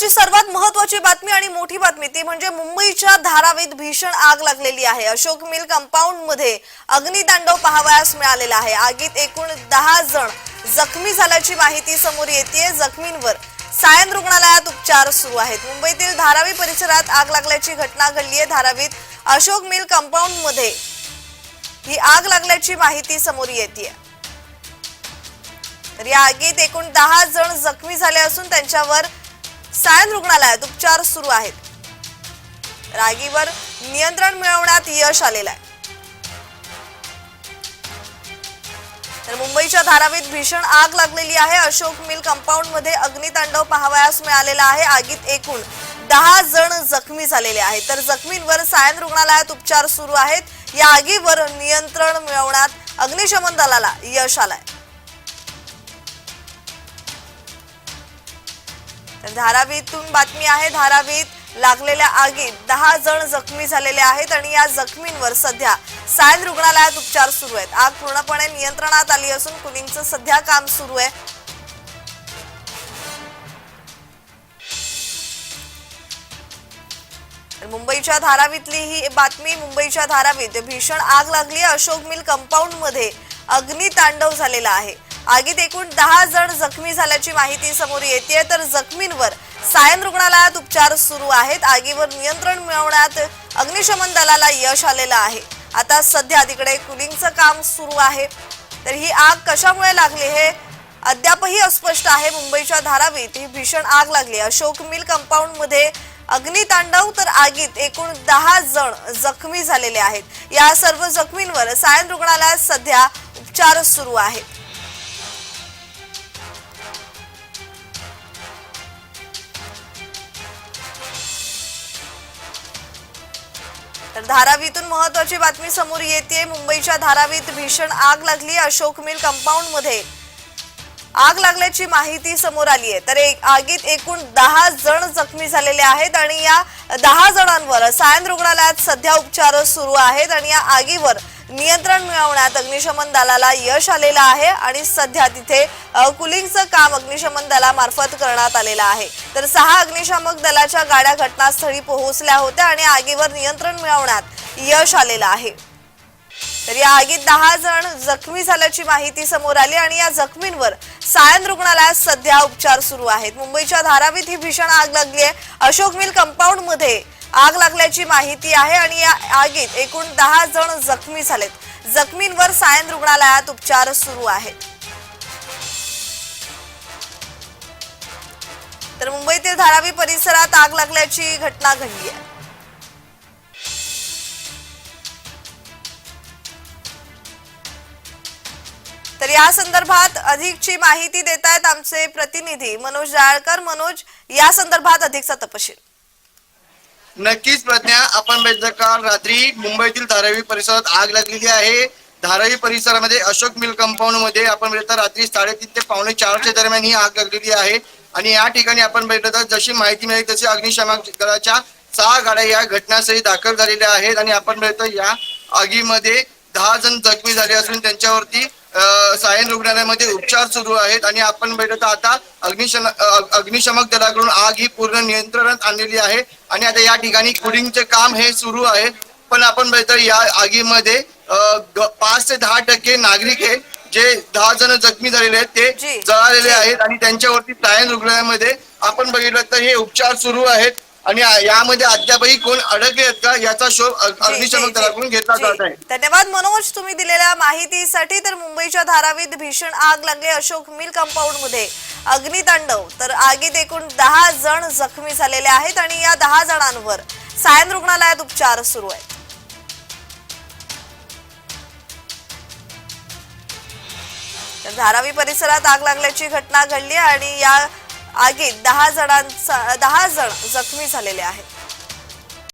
सकाळची सर्वात महत्वाची बातमी आणि मोठी बातमी ती म्हणजे मुंबईच्या धारावीत भीषण आग लागलेली आहे. अशोक मिल कंपाऊंडमध्ये अग्नितांडव पाहावयास मिळालेला आहे. आगीत एकूण दहा जण जखमी झाल्याची माहिती समोर येते जखमींवर सायन रुग्णालयात उपचार सुरू आहेत. मुंबईतील धारावी परिसरात आग लागल्याची घटना घडली आहे. धारावीत अशोक मिल कंपाऊंडमध्ये ही आग लागल्याची माहिती समोर येते तर या आगीत एकूण दहा जण जखमी झाले असून त्यांच्यावर सायन रुग्णालयात उपचार सुरू आहेत. रागीवर नियंत्रण मिळवण्यात यश आलेलं आहे. तर मुंबईच्या धारावीत भीषण आग लागलेली आहे. अशोक मिल कंपाऊंडमध्ये अग्नितांडव पाहावयास मिळालेला आहे. आगीत एकूण दहा जण जखमी झालेले आहेत. तर जखमींवर सायन रुग्णालयात उपचार सुरू आहेत. या आगीवर नियंत्रण मिळवण्यात अग्निशमन दलाला यश आलाय. धारावीतून बातमी आहे धारावीत लागलेल्या आगीत दहा जण जखमी झालेले आहेत आणि या जखमींवर सध्या सायन रुग्णालयात उपचार सुरू आहेत. आग पूर्णपणे नियंत्रणात आली असून कुलिंगचं सध्या काम सुरू आहे. मुंबईच्या धारावीतली ही बातमी मुंबईच्या धारावीत भीषण आग लागली. आहे अशोक मिल कंपाऊंडमध्ये अग्नितांडव झालेला आहे. आगीत एकूण दहा जण जखमी झाल्याची माहिती समोर येते तर जखमींवर सायन रुग्णालयात उपचार सुरू आहेत. आगीवर नियंत्रण मिळवण्यात अग्निशमन दलाला यश आलेलं आहे. आता सध्या तिकडे कुलिंगचं काम सुरू आहे. तर ही आग कशामुळे लागली हे अद्यापही अस्पष्ट आहे. मुंबईच्या धारावीत ही भीषण आग लागली. अशोक मिल कंपाऊंडमध्ये अग्नितांडव तर आगीत एकूण दहा जण जखमी झालेले आहेत. या सर्व जखमींवर सायन रुग्णालयात सध्या उपचार सुरू आहेत. तर धारावीतून महत्वाची बातमी समोर येते मुंबईच्या धारावीत भीषण आग लागली. अशोक मिल कंपाऊंडमध्ये आग लागल्याची माहिती समोर आली आहे तर एक आगीत एकूण दहा जण जखमी झालेले आहेत आणि या दहा जणांवर सायन रुग्णालयात सध्या उपचार सुरू आहेत आणि या आगीवर नियंत्रण मिळवण्यात अग्निशमन दलाला यश आलेलं आहे आणि सध्या तिथे कुलिंगचं काम अग्निशमन दलामार्फत करण्यात आलेलं आहे. तर सहा अग्निशामक दलाच्या गाड्या घटनास्थळी पोहोचल्या होत्या आणि आगीवर नियंत्रण मिळवण्यात यश आलेलं आहे. तर या आगीत दहा जण जखमी झाल्याची माहिती समोर आली आणि या जखमींवर सायन रुग्णालयात सध्या उपचार सुरू आहेत. मुंबईच्या धारावीत ही भीषण आग लागली आहे अशोक मिल कंपाऊंडमध्ये आग लागल्याची माहिती आहे आणि या आगीत एकूण दहा जण जखमी झालेत. जखमींवर सायन रुग्णालयात उपचार सुरू आहेत. तर मुंबईतील धारावी परिसरात आग लागल्याची घटना घडली आहे. तर या संदर्भात अधिकची माहिती देत आहेत आमचे प्रतिनिधी मनोज जाळकर. मनोज या संदर्भात अधिकचा तपशील. नक्कीच प्रज्ञा आपण बघितलं काल रात्री मुंबईतील धारावी परिसरात आग लागलेली आहे. धारावी परिसरामध्ये अशोक मिल कंपाऊंडमध्ये आपण म्हणजे बघितलं रात्री साडेतीन ते पावणे चारच्या दरम्यान ही आग लागलेली आहे. आणि या ठिकाणी आपण बघितलं तर जशी माहिती मिळाली तशी अग्निशमन दलाच्या सहा गाड्या या घटनास्थळी दाखल झालेल्या आहेत. आणि आपण बघितलं या आगीमध्ये दहा जण जखमी झाले असून त्यांच्यावरती सायन रुग्णालयामध्ये उपचार सुरू आहेत आणि आपण बघितलं तर आता अग्निशम अग्निशमक दलाकडून आग ही पूर्ण नियंत्रणात आणलेली आहे. आणि आता या ठिकाणी कुलिंगचे काम हे सुरू आहे. पण आपण बघितलं या आगीमध्ये पाच ते दहा टक्के नागरिक आहे जे दहा जण जखमी झालेले आहेत. ते जळालेले आहेत. आणि त्यांच्यावरती सायन रुग्णालयामध्ये आपण बघितलं तर हे उपचार सुरू आहेत. आणि यामध्ये अद्यापही कोण अडकले आहेत का? याचा शोध अग्निशमक दलाकडून घेतला. जात आहे. धन्यवाद मनोज तुम्ही दिलेल्या माहितीसाठी तर मुंबईच्या धारावीत भीषण आग लागली. अशोक मिल कंपाऊंडमध्ये अग्नितांडव. तर आगीत एकूण दहा जण जखमी झालेले आहेत आणि या दहा जणांवर सायन रुग्णालयात उपचार सुरू आहेत. तर धारावी परिसरात आग लागल्याची घटना घडली आणि या आगीत दहा जणांचा दहा जण जखमी झालेले आहेत.